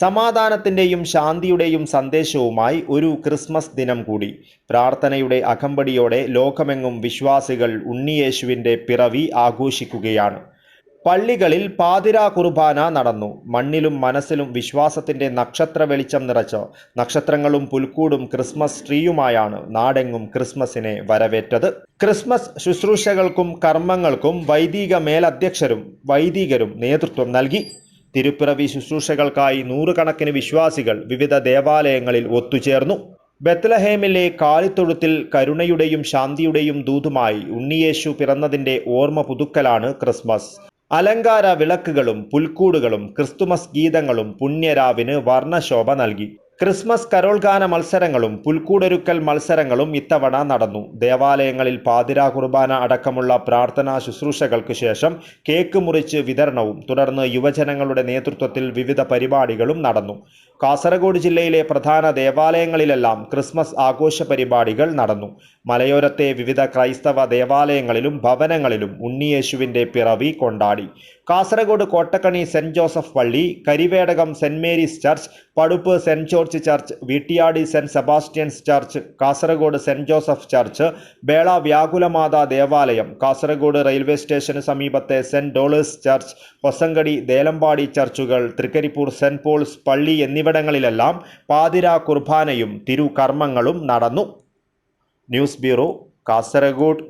സമാധാനത്തിന്റെയും ശാന്തിയുടെയും സന്ദേശവുമായി ഒരു ക്രിസ്മസ് ദിനം കൂടി. പ്രാർത്ഥനയുടെ അകമ്പടിയോടെ ലോകമെങ്ങും വിശ്വാസികൾ ഉണ്ണിയേശുവിന്റെ പിറവി ആഘോഷിക്കുകയാണ്. പള്ളികളിൽ പാതിരാ കുർബാന നടന്നു. മണ്ണിലും മനസ്സിലും വിശ്വാസത്തിന്റെ നക്ഷത്ര വെളിച്ചം നിറച്ച് നക്ഷത്രങ്ങളും പുൽക്കൂടും ക്രിസ്മസ് ട്രീയുമായാണ് നാടെങ്ങും ക്രിസ്മസിനെ വരവേറ്റത്. ക്രിസ്മസ് ശുശ്രൂഷകൾക്കും കർമ്മങ്ങൾക്കും വൈദിക മേലധ്യക്ഷരും വൈദികരും നേതൃത്വം നൽകി. തിരുപ്പിറവി ശുശ്രൂഷകൾക്കായി നൂറുകണക്കിന് വിശ്വാസികൾ വിവിധ ദേവാലയങ്ങളിൽ ഒത്തുചേർന്നു. ബത്ലഹേമിലെ കാലിത്തൊഴുത്തിൽ കരുണയുടെയും ശാന്തിയുടെയും ദൂതുമായി ഉണ്ണിയേശു പിറന്നതിന്റെ ഓർമ്മ പുതുക്കലാണ് ക്രിസ്മസ്. അലങ്കാര വിളക്കുകളും പുൽക്കൂടുകളും ക്രിസ്തുമസ് ഗീതങ്ങളും പുണ്യരാവിന് വർണശോഭ നൽകി. ക്രിസ്മസ് കരോൾഗാന മത്സരങ്ങളും പുൽക്കൂടൊരുക്കൽ മത്സരങ്ങളും ഇത്തവണ നടന്നു. ദേവാലയങ്ങളിൽ പാതിരാ കുർബാന അടക്കമുള്ള പ്രാർത്ഥനാ ശുശ്രൂഷകൾക്ക് ശേഷം കേക്ക് മുറിച്ച് വിതരണവും തുടർന്ന് യുവജനങ്ങളുടെ നേതൃത്വത്തിൽ വിവിധ പരിപാടികളും നടന്നു. കാസർഗോഡ് ജില്ലയിലെ പ്രധാന ദേവാലയങ്ങളിലെല്ലാം ക്രിസ്മസ് ആഘോഷ പരിപാടികൾ നടന്നു. മലയോരത്തെ വിവിധ ക്രൈസ്തവ ദേവാലയങ്ങളിലും ഭവനങ്ങളിലും ഉണ്ണിയേശുവിന്റെ പിറവി കൊണ്ടാടി. കാസർഗോഡ് കോട്ടക്കണി സെന്റ് ജോസഫ് പള്ളി Karivedakam saint Mary's church Padupp saint George church Veettiyadi saint Sebastian's church Kasaragod saint Joseph church Bela വ്യാകുലമാതാ ദേവാലയം കാസർഗോഡ് റെയിൽവേ സ്റ്റേഷന് സമീപത്തെ saint Dolours church Hosangadi Delampady ചർച്ചുകൾ Trikaripur saint Paul's പള്ളി എന്നിവിടങ്ങളിലെല്ലാം പാതിര കുർബാനയും തിരുകർമ്മങ്ങളും നടന്നു. News bureau Kasaragod.